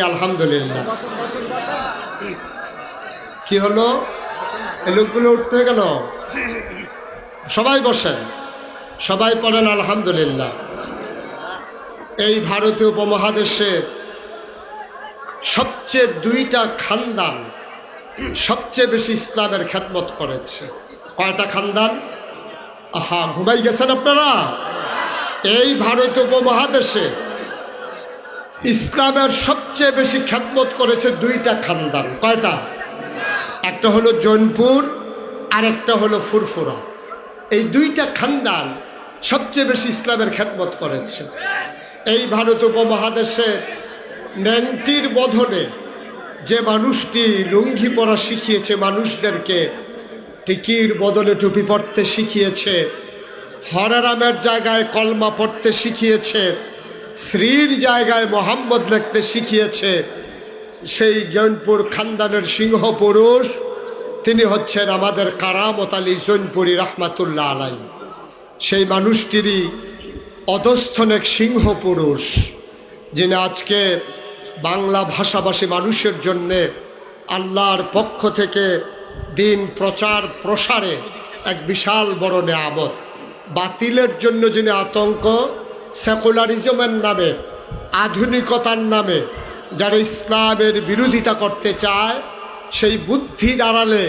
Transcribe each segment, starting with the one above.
আলহামদুলিল্লাহ। কি হলো? লোকগুলো উঠতে কেন সবাই বসেন। সবাই পড়েন, আলহামদুলিল্লাহ। এই ভারতীয় উপমহাদেশে সবচেয়ে দুইটা খানদান সবচেয়ে বেশি ইসলামের খ্যাতমত করেছে। কয়টা খানদান? আহা, ঘুমাই গেছেন আপনারা? এই ভারতীয় উপমহাদেশে ইসলামের সবচেয়ে বেশি খ্যাতমত করেছে দুইটা খানদান। কয়টা? একটা হলো জৈনপুর আর একটা হলো ফুরফুরা। এই দুইটা খানদান সবচেয়ে বেশি ইসলামের খ্যাতমত করেছে। এই ভারত উপমহাদেশে ন্যাংটির বধনে যে মানুষটি লুঙ্গি পরা শিখিয়েছে মানুষদেরকে, টিকির বদলে টুপি পড়তে শিখিয়েছে, হরারামের জায়গায় কলমা পড়তে শিখিয়েছে শ্রীর জায়গায় মোহাম্মদ লিখতে শিখিয়েছে সেই জৈনপুর খানদানের সিংহ পুরুষ। তিনি হচ্ছেন আমাদের কারামত আলী জৈনপুরী রহমাতুল্লাহ আলাই সেই মানুষটিরই অধস্থন এক সিংহ পুরুষ, যিনি আজকে বাংলা ভাষাভাষী মানুষের জন্যে আল্লাহর পক্ষ থেকে দিন প্রচার প্রসারে এক বিশাল বড় নেয়ামত। বাতিলের জন্য যিনি আতঙ্ক সেকুলারিজমের নামে, আধুনিকতার নামে, যারা ইসলামের বিরোধিতা করতে চায়, সেই বুদ্ধি দাঁড়ালে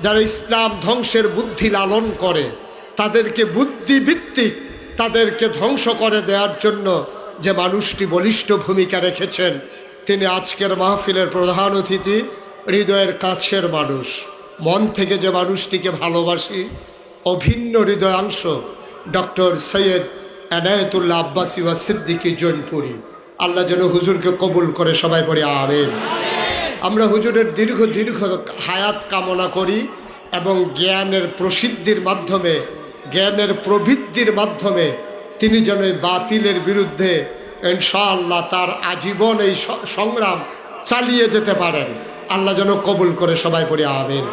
যারা ইসলাম ধ্বংসের বুদ্ধি লালন করে, তাদেরকে বুদ্ধিভিত্তিক তাদেরকে ধ্বংস করে দেওয়ার জন্য যে মানুষটি বলিষ্ঠ ভূমিকা রেখেছেন, তিনি আজকের মাহফিলের প্রধান অতিথি, হৃদয়ের কাছের মানুষ। মন থেকে যে মানুষটিকে ভালোবাসি, অভিন্ন হৃদয়াংশ ডক্টর সৈয়দ এনায়তুল্লাহ আব্বাসী ওয়া সিদ্দিকী জৈনপুরি। আল্লাহ যেন হুজুরকে কবুল করে, সবাই পড়ে আবেন আমরা হুজুরের দীর্ঘ দীর্ঘ হায়াত কামনা করি এবং জ্ঞানের প্রসিদ্ধির মাধ্যমে, জ্ঞানের প্রবৃদ্ধির মাধ্যমে তিনি যেন বাতিলের বিরুদ্ধে ইনশাআল্লাহ তার আজীবন এই সংগ্রাম চালিয়ে যেতে পারেন। আল্লাহ যেন কবুল করে, সবাই পড়ে আবেন